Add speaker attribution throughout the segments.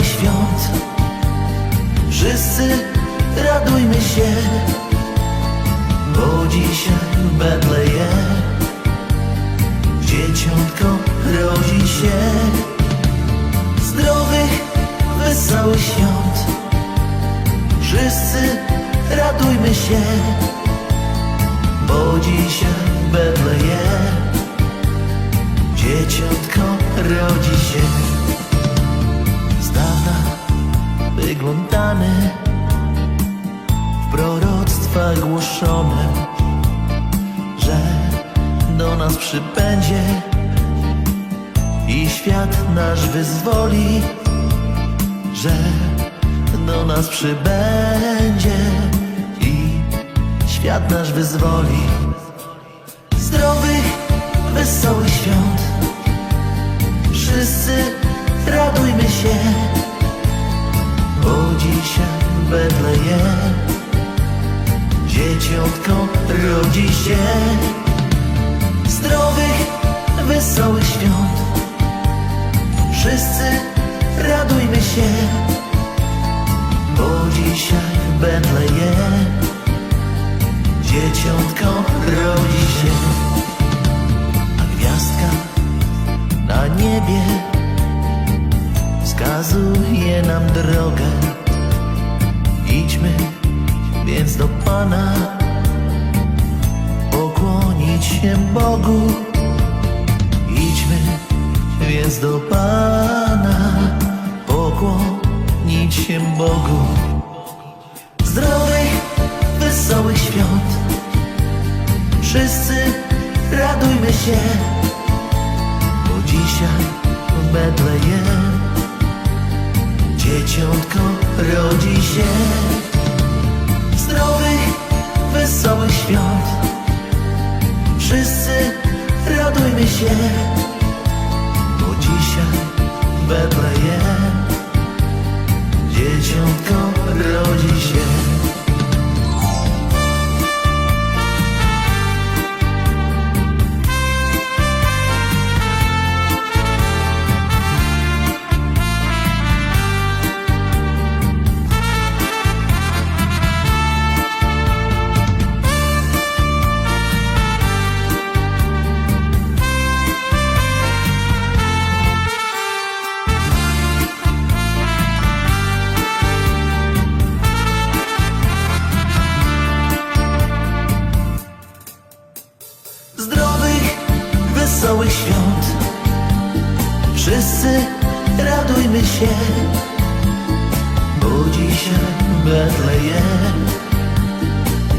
Speaker 1: świąt Wszyscy radujmy się Bo dzisiaj w Betlejem Dzieciątko rodzi się. Zdrowych, wesołych świąt. Wszyscy radujmy się Bo dzisiaj w Betlejem Dzieciątko rodzi wyglądane W proroctwach głoszone Że do nas przybędzie I świat nasz wyzwoli Że do nas przybędzie I świat nasz wyzwoli. Zdrowych, wesołych świąt. Wszyscy Betlejem Dzieciątko rodzi się. Zdrowych, wesołych świąt. Wszyscy radujmy się. Bo dzisiaj w Betlejem Dzieciątko rodzi się. A gwiazdka na niebie Wskazuje nam drogę Idźmy więc do Pana Pokłonić się Bogu. Idźmy więc do Pana Pokłonić się Bogu. Zdrowych, wesołych świąt. Wszyscy radujmy się się. Zdrowych, wesołych świąt Wszyscy radujmy się Bo dzisiaj Betlejem Dzieciątko świąt. Wszyscy radujmy się, bo dzisiaj w Betlejem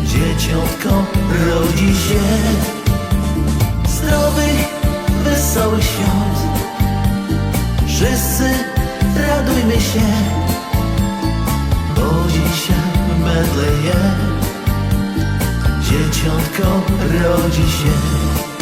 Speaker 1: dzieciątko rodzi się. Zdrowych, wesołych świąt. Wszyscy radujmy się, bo dzisiaj w Betlejem Dzieciątko rodzi się